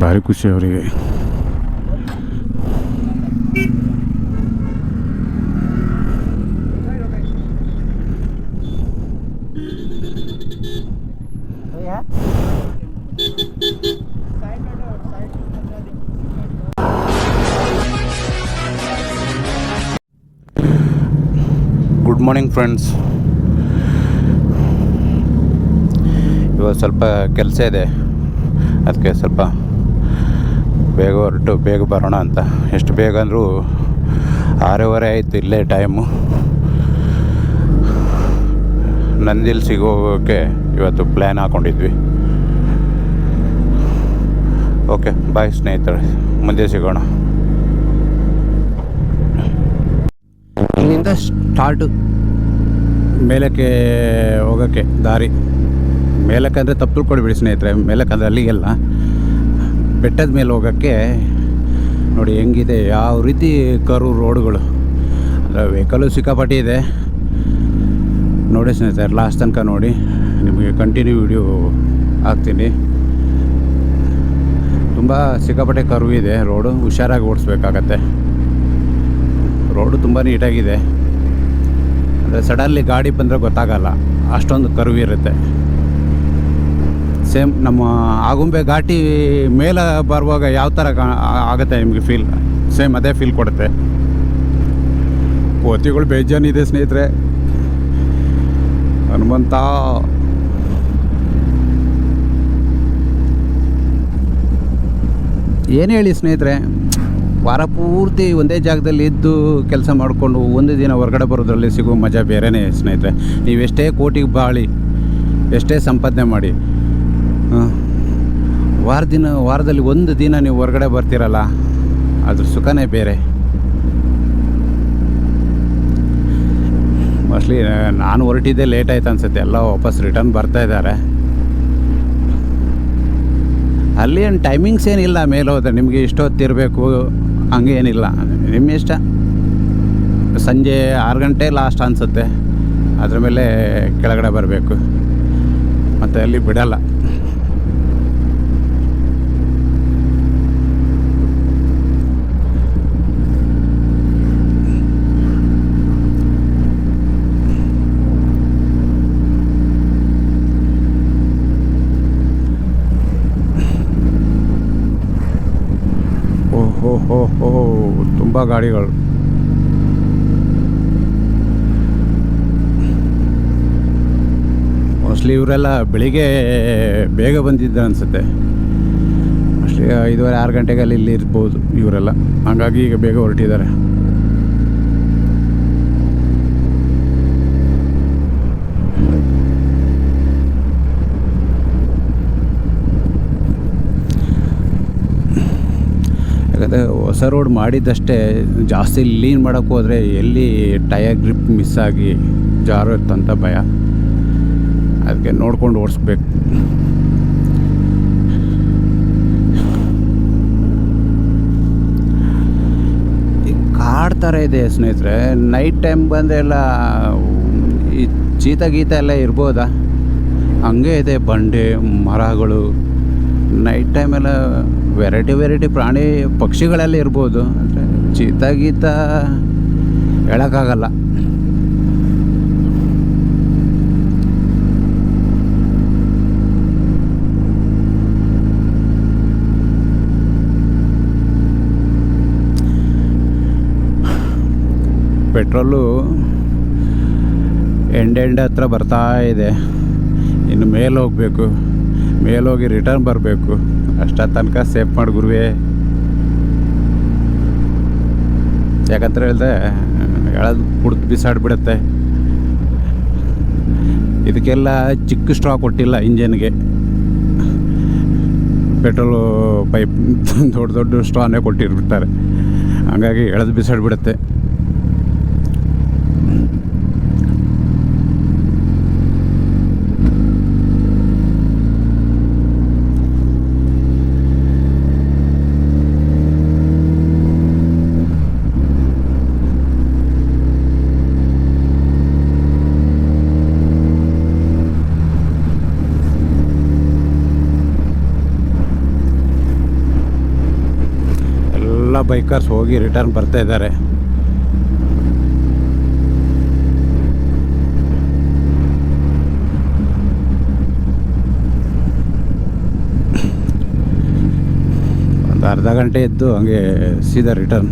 ಭಾರಿ ಖುಷಿ ಅವರಿಗೆ ಗುಡ್ ಮಾರ್ನಿಂಗ್ ಫ್ರೆಂಡ್ಸ್ ಸ್ವಲ್ಪ ಕೆಲಸ ಇದೆ. ಅದಕ್ಕೆ ಸ್ವಲ್ಪ ಬೇಗ ಹೊರಟು, ಬೇಗ ಬರೋಣ ಅಂತ. ಎಷ್ಟು ಬೇಗ ಅಂದರೂ ಆರೂವರೆ ಆಯಿತು ಇಲ್ಲೇ ಟೈಮು. ನಂದಿಲ್ ಸಿಗೋಕ್ಕೆ ಇವತ್ತು ಪ್ಲ್ಯಾನ್ ಹಾಕ್ಕೊಂಡಿದ್ವಿ ಓಕೆ, ಬಾಯ್ ಸ್ನೇಹಿತರೆ. ಮುಂದೆ ಸಿಗೋಣ. ಇಲ್ಲಿಂದ ಸ್ಟಾರ್ಟು. ಮೇಲಕ್ಕೆ ಹೋಗೋಕ್ಕೆ ದಾರಿ. ಮೇಲಕ್ಕೆ ಅಂದರೆ ತಪ್ಪು ತಿಳ್ಕೊಡ್ಬೇಡಿ ಸ್ನೇಹಿತರೆ ಮೇಲಕ್ಕೆ ಅಂದರೆ ಅಲ್ಲಿಗೆಲ್ಲ. ಬೆಟ್ಟದ ಮೇಲೆ ಹೋಗೋಕ್ಕೆ ನೋಡಿ ಹೆಂಗಿದೆ, ಯಾವ ರೀತಿ ಕರು ರೋಡ್ಗಳು. ಅಂದರೆ ವೆಹಿಕಲು ಸಿಕ್ಕಾಪಟ್ಟಿ ಇದೆ. ನೋಡಿ ಸ್ನೇಹಿತರೆ ಲಾಸ್ಟ್ ತನಕ ನೋಡಿ. ನಿಮಗೆ ಕಂಟಿನ್ಯೂ ವಿಡಿಯೋ ಹಾಕ್ತೀನಿ. ತುಂಬ ಸಿಕ್ಕಾಪಟ್ಟೆ ಕರು ಇದೆ, ರೋಡು ಹುಷಾರಾಗಿ ಓಡಿಸ್ಬೇಕಾಗತ್ತೆ. ರೋಡು ತುಂಬ ನೀಟಾಗಿದೆ. ಅಂದರೆ ಸಡನ್ಲಿ ಗಾಡಿ ಬಂದರೆ ಗೊತ್ತಾಗಲ್ಲ, ಅಷ್ಟೊಂದು ಕರ್ವ್ ಇರುತ್ತೆ. ಸೇಮ್ ನಮ್ಮ ಆಗುಂಬೆ ಘಾಟಿ ಮೇಲೆ ಬರುವಾಗ ಯಾವ ಥರ ಆಗುತ್ತೆ ನಿಮಗೆ ಫೀಲ್ ಸೇಮ್ ಅದೇ ಫೀಲ್ ಕೊಡುತ್ತೆ. ಕೋತಿಗಳು ಬೇಜಾನಿದೆ ಸ್ನೇಹಿತರೆ. ಹನುಮಂತ. ಏನು ಹೇಳಿ ಸ್ನೇಹಿತರೆ? ವಾರ ಪೂರ್ತಿ ಒಂದೇ ಜಾಗದಲ್ಲಿ ಇದ್ದು ಕೆಲಸ ಮಾಡಿಕೊಂಡು ಒಂದು ದಿನ ಹೊರಗಡೆ ಬರೋದ್ರಲ್ಲಿ ಸಿಗೋ ಮಜಾ ಬೇರೆಯೇ ಸ್ನೇಹಿತರೆ. ನೀವೆಷ್ಟೇ ಕೋಟಿಗೆ ಬಾಳಿ, ಎಷ್ಟೇ ಸಂಪಾದನೆ ಮಾಡಿ ವಾರ ದಿನ ವಾರದಲ್ಲಿ ಒಂದು ದಿನ ನೀವು ಹೊರಗಡೆ ಬರ್ತೀರಲ್ಲ, ಅದ್ರ ಸುಖನೇ ಬೇರೆ. ಮೋಸ್ಟ್ಲಿ ನಾನು ಹೊರಟಿದ್ದೆ ಲೇಟ್ ಆಯ್ತು ಅನ್ಸುತ್ತೆ. ಎಲ್ಲ ವಾಪಸ್ ರಿಟರ್ನ್ ಬರ್ತಾ ಇದ್ದಾರೆ. ಅಲ್ಲಿ ಏನು ಟೈಮಿಂಗ್ಸ್ ಏನಿಲ್ಲ, ಮೇಲೆ ಹೋದ್ರೆ ನಿಮಗೆ ಇಷ್ಟೊತ್ತಿರಬೇಕು ಹಂಗೆ ಏನಿಲ್ಲ. ನಿಮ್ಮ ಇಷ್ಟ? ಸಂಜೆ ಆರು ಗಂಟೆ ಲಾಸ್ಟ್ ಅನಿಸುತ್ತೆ. ಅದ್ರ ಮೇಲೆ ಕೆಳಗಡೆ ಬರಬೇಕು. ಮತ್ತು ಅಲ್ಲಿ ಬಿಡಲ್ಲ. ತುಂಬ ಗಾಡಿಗಳು. ಮೋಸ್ಟ್ಲಿ ಇವರೆಲ್ಲ ಬೆಳಿಗ್ಗೆ ಬೇಗ ಬಂದಿದ್ದ ಅನಿಸುತ್ತೆ. ಮೋಸ್ಟ್ಲಿ ಐದುವರೆ, ಆರು ಗಂಟೆಗೆ ಅಲ್ಲಿ ಇಲ್ಲಿ ಇರ್ಬೋದು ಇವರೆಲ್ಲ. ಹಾಗಾಗಿ ಈಗ ಬೇಗ ಹೊರಟಿದ್ದಾರೆ. ಯಾಕಂದರೆ ಹೊಸ ರೋಡ್ ಮಾಡಿದ್ದಷ್ಟೇ. ಜಾಸ್ತಿ ಲೀನ್ ಮಾಡೋಕ್ಕೆ ಹೋದರೆ ಎಲ್ಲಿ ಟಯರ್ ಗ್ರಿಪ್ ಮಿಸ್ ಆಗಿ ಜಾರುತ್ತಂತ ಭಯ. ಅದಕ್ಕೆ ನೋಡ್ಕೊಂಡು ಓಡಿಸ್ಬೇಕು. ಕಾಡ್ ಥರ ಇದೆ ಸ್ನೇಹಿತರೆ. ನೈಟ್ ಟೈಮ್ ಬಂದೆಲ್ಲ ಈ ಚೀತ ಗೀತ ಎಲ್ಲ ಇರ್ಬೋದಾ? ಹಂಗೆ ಇದೆ ಬಂಡೆ, ಮರಗಳು. ನೈಟ್ ಟೈಮೆಲ್ಲ ವೆರೈಟಿ ವೆರೈಟಿ ಪ್ರಾಣಿ ಪಕ್ಷಿಗಳೆಲ್ಲ ಇರ್ಬೋದು. ಅಂದರೆ ಚೀತ ಗೀತ ಹೇಳೋಕ್ಕಾಗಲ್ಲ. ಪೆಟ್ರೋಲು ಎಂಡ್ ಎಂಡ್ ಹತ್ರ ಬರ್ತಾ ಇದೆ. ಇನ್ನು ಮೇಲೆ ಹೋಗಬೇಕು. ಮೇಲೋಗಿ ರಿಟರ್ನ್ ಬರಬೇಕು. ಅಷ್ಟ ತನಕ ಸೇಫ್ ಮಾಡಿ ಗುರುವೇ. ಯಾಕಂತ ಹೇಳಿದೆ ಎಳದು ಕುಡ್ದು ಬಿಸಾಡ್ಬಿಡುತ್ತೆ ಇದಕ್ಕೆಲ್ಲ ಚಿಕ್ಕ ಸ್ಟ್ರಾ ಕೊಟ್ಟಿಲ್ಲ ಇಂಜಿನ್ಗೆ. ಪೆಟ್ರೋಲು ಪೈಪ್ ದೊಡ್ಡ ದೊಡ್ಡ ಸ್ಟ್ರಾನೇ ಕೊಟ್ಟಿರ್ಬಿಡ್ತಾರೆ. ಹಾಗಾಗಿ ಎಳೆದು ಬಿಸಾಡ್ಬಿಡುತ್ತೆ ಬೈಕರ್ಸ್ ಹೋಗಿ ರಿಟರ್ನ್ ಬರ್ತಾ ಇದ್ದಾರೆ. ಒಂದು ಅರ್ಧ ಗಂಟೆ ಇದ್ದು ಹಂಗೆ ಸೀದಾ ರಿಟರ್ನ್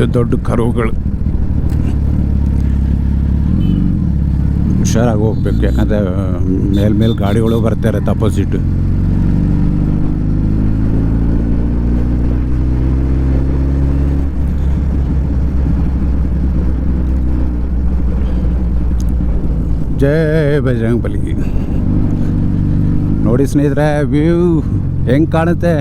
ದೊಡ್ಡ ದೊಡ್ಡ ಕರುಗಳು. ಹುಷಾರಾಗಿ ಹೋಗ್ಬೇಕು, ಯಾಕಂದರೆ ಮೇಲೆ ಮೇಲೆ ಗಾಡಿಗಳು ಬರ್ತಾ ಇರತ್ತೆ ಅಪೋಸಿಟ್ ಜೈ ಬಜರಂಗ್ ಬಲಿ ನೋಡಿ ಸ್ನೇಹಿತರೆ, ವ್ಯೂ ಹೆಂಗೆ ಕಾಣುತ್ತೆ?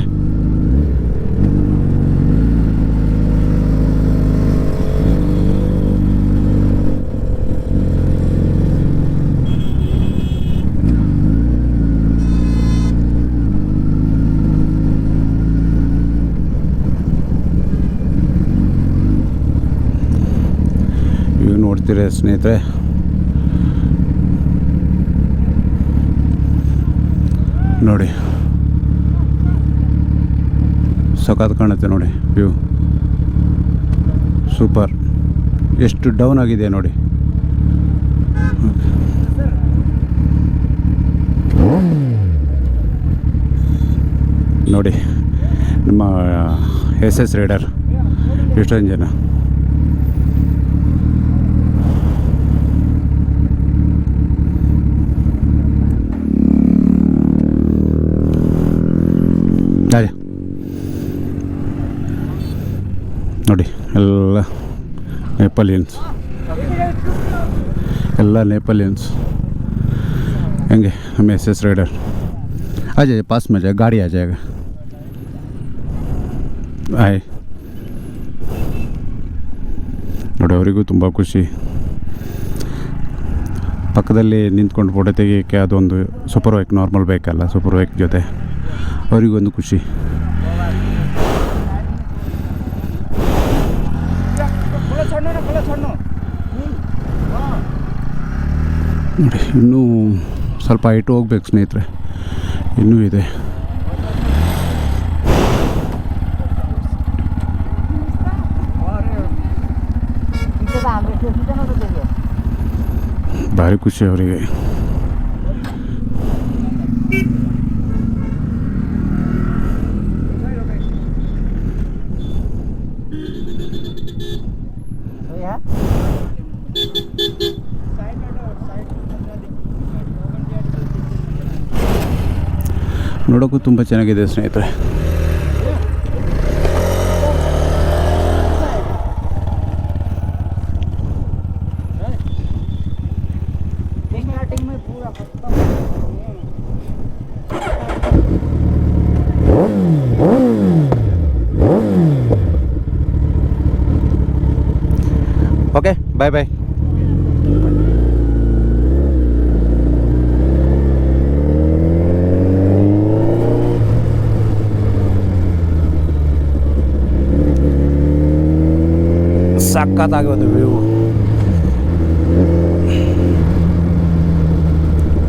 ನೋಡ್ತೀರ ಸ್ನೇಹಿತರೆ. ನೋಡಿ. ಸಖತ್ ಕಾಣುತ್ತೆ ನೋಡಿ ವ್ಯೂ. ಸೂಪರ್. ಎಷ್ಟು ಡೌನ್ ಆಗಿದೆ ನೋಡಿ. ನೋಡಿ, ನಮ್ಮ ಎಸ್ ಎಸ್ ರೈಡರ್ ಎಷ್ಟೊಂದು ಜನ ಹಾಗೆ ನೋಡಿ, ಎಲ್ಲ ನೇಪಾಲಿಯನ್ಸ್. ಎಲ್ಲ ನೇಪಾಲಿಯನ್ಸ್. ಹೆಂಗೆ? ನಮ್ಮ S S rider. Ajay, pass ಮಜಾ ಗಾಡಿ ಅಜಯ್. ಆಯ್ ನೋಡಿ, ಅವರಿಗೂ ತುಂಬ ಖುಷಿ. ಪಕ್ಕದಲ್ಲಿ ನಿಂತ್ಕೊಂಡು ಫೋಟೋ ತೆಗಿಯೋಕ್ಕೆ ಅದೊಂದು ಸೂಪರ್ ವೈಕ್ ನಾರ್ಮಲ್ ಬೈಕ್ ಅಲ್ಲ ಸೂಪರ್ ವೈಕ್ ಜೊತೆ ಅವರಿಗೊಂದು ಖುಷಿ. ನೋಡಿ ಇನ್ನೂ ಸ್ವಲ್ಪ ಹೈಟ್ ಹೋಗ್ಬೇಕು ಸ್ನೇಹಿತರೆ. ಇನ್ನೂ ಇದೆ. ಭಾರಿ ಖುಷಿ ಅವರಿಗೆ. ನೋಡೋಕ್ಕೂ ತುಂಬ ಚೆನ್ನಾಗಿದೆ ಸ್ನೇಹಿತರೆ starting 싹가닥은 외우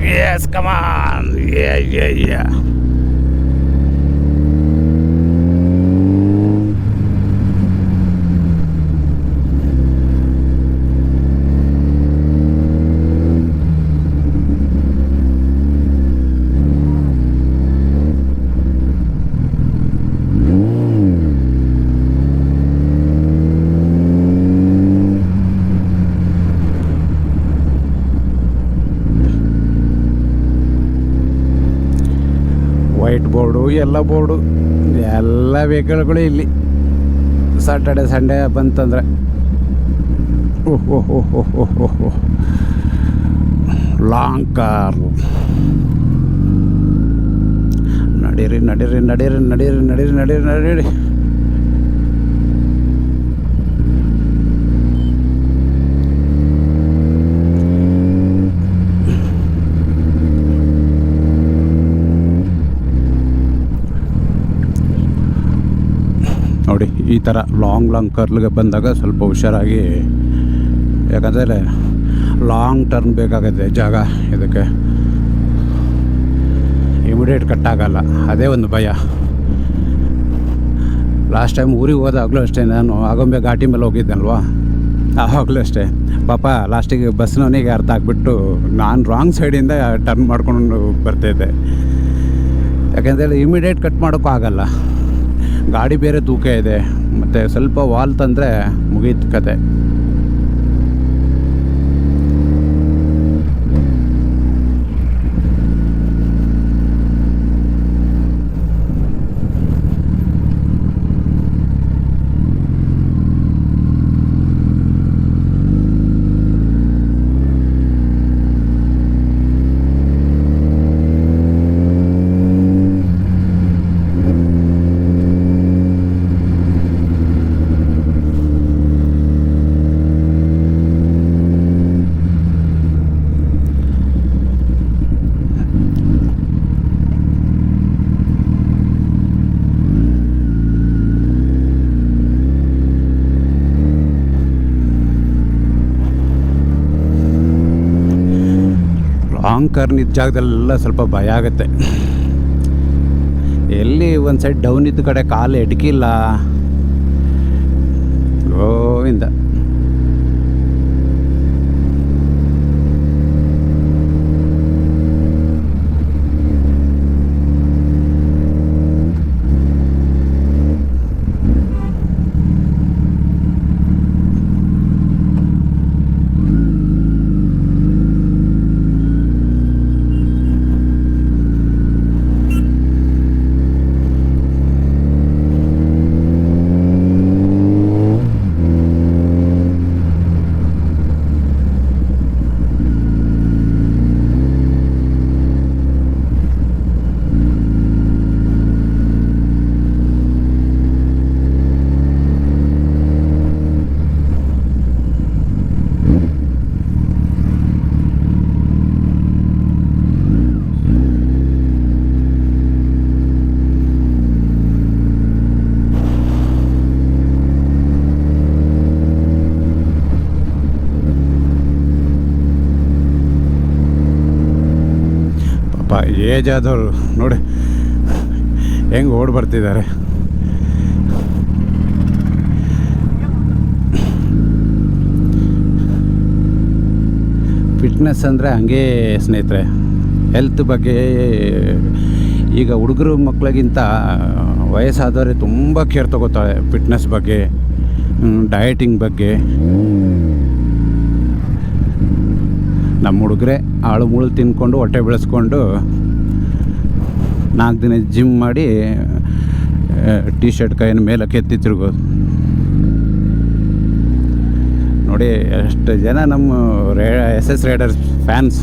Yes, come on! Yeah, yeah, yeah. ಎಲ್ಲ ಬೋರ್ಡು, ಎಲ್ಲ ವೆಹಿಕಲ್ಗಳು ಇಲ್ಲಿ. ಸಾಟರ್ಡೆ ಸಂಡೇ ಬಂತಂದರೆ. ಓಹ್ ಲಾಂಗ್ ಕಾರ್ ನಡೀರಿ ನಡೀರಿ ನಡೀರಿ ನಡೀರಿ ನಡೀರಿ ನಡೀರಿ ನಡೀರಿ. ನೋಡಿ, ಈ ಥರ ಲಾಂಗ್ ಲಾಂಗ್ ಕರ್ಲ್ಗೆ ಬಂದಾಗ ಸ್ವಲ್ಪ ಹುಷಾರಾಗಿ ಯಾಕಂದರೆ ಲಾಂಗ್ ಟರ್ನ್ ಬೇಕಾಗುತ್ತೆ ಜಾಗ ಇದಕ್ಕೆ. ಇಮಿಡಿಯೇಟ್ ಕಟ್ಟಾಗಲ್ಲ ಅದೇ ಒಂದು ಭಯ. ಲಾಸ್ಟ್ ಟೈಮ್ ಊರಿಗೆ ಹೋದಾಗಲೂ ಅಷ್ಟೇ, ನಾನು ಆಗೊಂಬೆ ಘಾಟಿ ಮೇಲೆ ಹೋಗಿದ್ದಲ್ವಾ ಆವಾಗಲೂ ಅಷ್ಟೇ. ಪಾಪ ಲಾಸ್ಟಿಗೆ ಬಸ್ನವನಿಗೆ ಅರ್ಥ ಆಗಿಬಿಟ್ಟು ನಾನು ರಾಂಗ್ ಸೈಡಿಂದ ಟರ್ನ್ ಮಾಡ್ಕೊಂಡು ಬರ್ತಾಯಿದ್ದೆ ಯಾಕೆಂದರೆ ಇಮಿಡಿಯೇಟ್ ಕಟ್ ಮಾಡೋಕ್ಕೂ ಆಗಲ್ಲ. ಗಾಡಿ ಬೇರೆ ತೂಕ ಇದೆ ಮತ್ತು ಸ್ವಲ್ಪ ವಾಲ್ ತಂದರೆ ಮುಗೀತು ಕತೆ. ಲಾಂಗ್ ಕರ್ನ್ ಇದ್ದ ಜಾಗದಲ್ಲೆಲ್ಲ ಸ್ವಲ್ಪ ಭಯ ಆಗುತ್ತೆ. ಎಲ್ಲಿ ಒಂದು ಸೈಡ್ ಡೌನ್ ಇದ್ದ ಕಡೆ ಕಾಲು ಎಡ್ಕಿಲ್ಲ ಗೋವಿಂದ. ಏಜ್ ಆದವರು ನೋಡಿ ಹೆಂಗೆ ಓಡ್ ಬರ್ತಿದ್ದಾರೆ. ಫಿಟ್ನೆಸ್ ಅಂದರೆ ಹಂಗೆ ಸ್ನೇಹಿತರೆ ಹೆಲ್ತ್ ಬಗ್ಗೆ ಈಗ ಹುಡುಗರು ಮಕ್ಕಳಿಗಿಂತ ವಯಸ್ಸಾದವರೇ ತುಂಬ ಕೇರ್ ತಗೋತಾಳೆ ಫಿಟ್ನೆಸ್ ಬಗ್ಗೆ ಡಯಟಿಂಗ್ ಬಗ್ಗೆ. ನಮ್ಮ ಹುಡುಗರೆ ಆಳು ಮುಳು ತಿನ್ಕೊಂಡು ಹೊಟ್ಟೆ ಬೆಳೆಸ್ಕೊಂಡು ನಾಲ್ಕು ದಿನ ಜಿಮ್ ಮಾಡಿ ಟಿ ಶರ್ಟ್ ಕೈಯನ್ನು ಮೇಲೆ ಕೆತ್ತಿ ತಿರುಗೋದು. ನೋಡಿ, ಎಷ್ಟು ಜನ ನಮ್ಮ ರೇ ಎಸ್ ಎಸ್ ರೈಡರ್ಸ್ ಫ್ಯಾನ್ಸ್